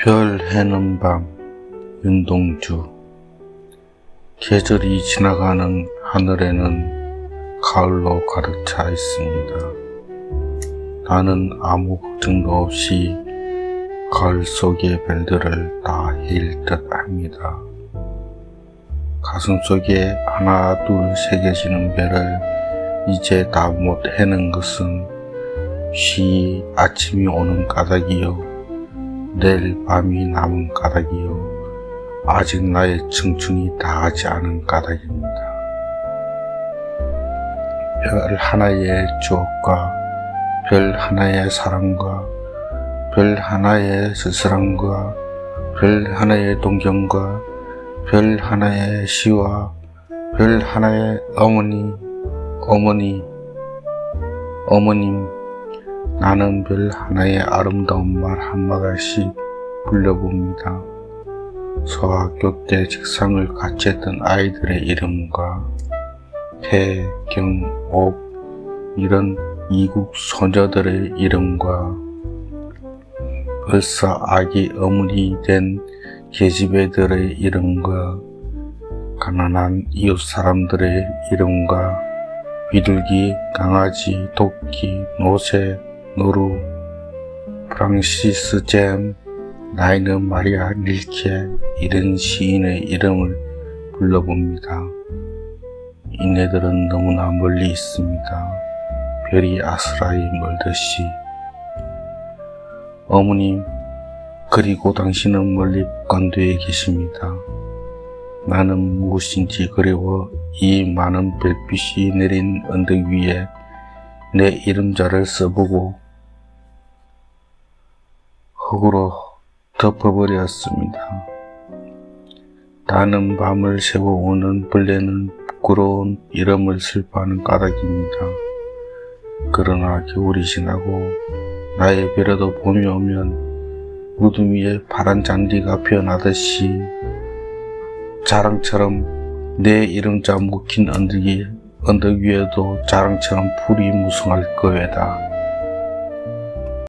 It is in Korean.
별 해는 밤 윤동주 계절이 지나가는 하늘에는 가을로 가득 차 있습니다. 나는 아무 걱정도 없이 가을 속의 별들을 다 헤일 듯 합니다. 가슴 속에 하나 둘 새겨지는 별을 이제 다 못 해는 것은 쉬 아침이 오는 까닭이요 내일 밤이 남은 까닭이요 아직 나의 청춘이 다하지 않은 까닭입니다. 별 하나의 추억과 별 하나의 사랑과 별 하나의 쓸쓸함과 별 하나의 동경과 별 하나의 시와 별 하나의 어머니, 어머니, 어머님, 나는 별 하나의 아름다운 말 한마디씩 불러봅니다. 소학교 때 책상을 같이 했던 아이들의 이름과 태, 경, 옥, 이런 이국 소녀들의 이름과 벌써 아기 어머니 된 계집애들의 이름과 가난한 이웃 사람들의 이름과 비둘기, 강아지, 토끼, 노새, 노루, 프랑시스 잼, 나이는 마리아 릴케 이런 시인의 이름을 불러봅니다. 이네들은 너무나 멀리 있습니다. 별이 아스라이 멀듯이. 어머님, 그리고 당신은 멀리 북한도에 계십니다. 나는 무엇인지 그리워 이 많은 별빛이 내린 언덕 위에 내 이름자를 써보고 흙으로 덮어버렸습니다. 나는 밤을 새워오는 벌레는 부끄러운 이름을 슬퍼하는 까닭입니다. 그러나 겨울이 지나고 나의 별에도 봄이 오면 무덤 위에 파란 잔디가 피어나듯이 자랑처럼 내 이름자 묵힌 언덕이 언덕 위에도 자랑처럼 풀이 무성할 거외다.